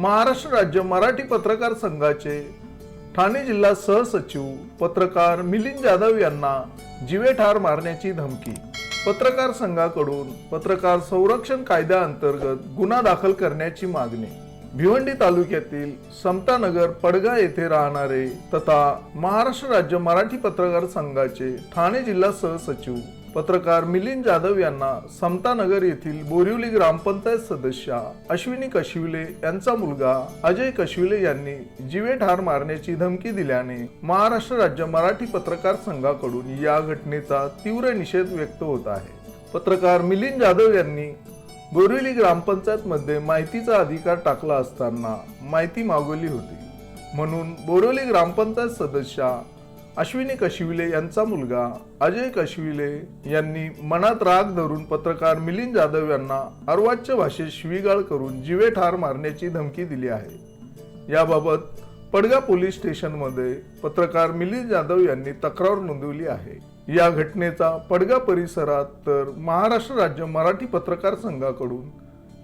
महाराष्ट्र राज्य मराठी पत्रकार संघाचे ठाणे जिल्हा सहसचिव पत्रकार मिलिंद जाधव यांना जीवे ठार मारण्याची धमकी. पत्रकार संघाकडून पत्रकार संरक्षण कायद्याअंतर्गत गुन्हा दाखल करण्याची मागणी. भिवंडी तालुक्यातील समतानगर पडगा येथे राहणारे तथा महाराष्ट्र राज्य मराठी पत्रकार संघाचे ठाणे जिल्हा सहसचिव पत्रकार मिलिंद जाधव यांना समतानगर येथील बोरिवली ग्रामपंचायत सदस्या अश्विनी कशिवले यांचा मुलगा अजय कशिवले यांनी जीवे ठार मारण्याची धमकी दिल्याने महाराष्ट्र राज्य मराठी पत्रकार संघाकडून या घटनेचा तीव्र निषेध व्यक्त होत आहे. पत्रकार मिलिंद जाधव यांनी बोरिवली ग्रामपंचायत मध्ये माहितीचा अधिकार टाकला असताना माहिती मागवली होती. म्हणून बोरिवली ग्रामपंचायत सदस्या अश्विनी कशिविले यांचा मुलगा अजय कशिविले यांनी मनात राग धरून पत्रकार मिलिंद जाधव यांना अर्वाच्य भाषेत शिवीगाळ करून जीवे ठार मारण्याची धमकी दिली आहे. याबाबत पडगा पोलीस स्टेशनमध्ये पत्रकार मिलिंद जाधव यांनी तक्रार नोंदवली आहे. या घटनेचा पडगा परिसरात तर महाराष्ट्र राज्य मराठी पत्रकार संघाकडून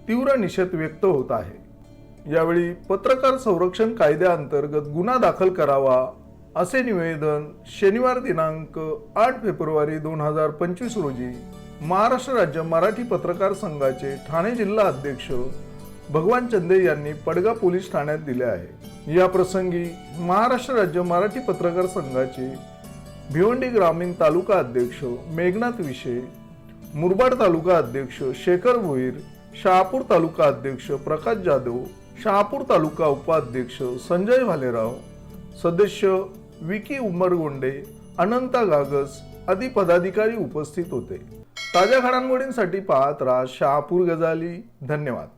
तीव्र निषेध व्यक्त होत आहे. यावेळी पत्रकार संरक्षण कायद्याअंतर्गत गुन्हा दाखल करावा असे निवेदन शनिवार दिनांक आठ फेब्रुवारी दोन हजार पंचवीस रोजी महाराष्ट्र राज्य मराठी पत्रकार संघाचे ठाणे जिल्हा अध्यक्ष भगवान चंदे यांनी पडगा पोलीस ठाण्यात दिले आहे. या प्रसंगी महाराष्ट्र राज्य मराठी पत्रकार संघाचे भिवंडी ग्रामीण तालुका अध्यक्ष मेघनाथ विषे मुरबाड तालुका अध्यक्ष शेखर भोईर शहापूर तालुका अध्यक्ष प्रकाश जाधव शहापूर तालुका उपाध्यक्ष संजय भालेराव सदस्य विकी उमरगोंडे अनंता गागस आदी पदाधिकारी उपस्थित होते. ताज्या घडामोडींसाठी पाहत राहा शहापूर गजाली. धन्यवाद.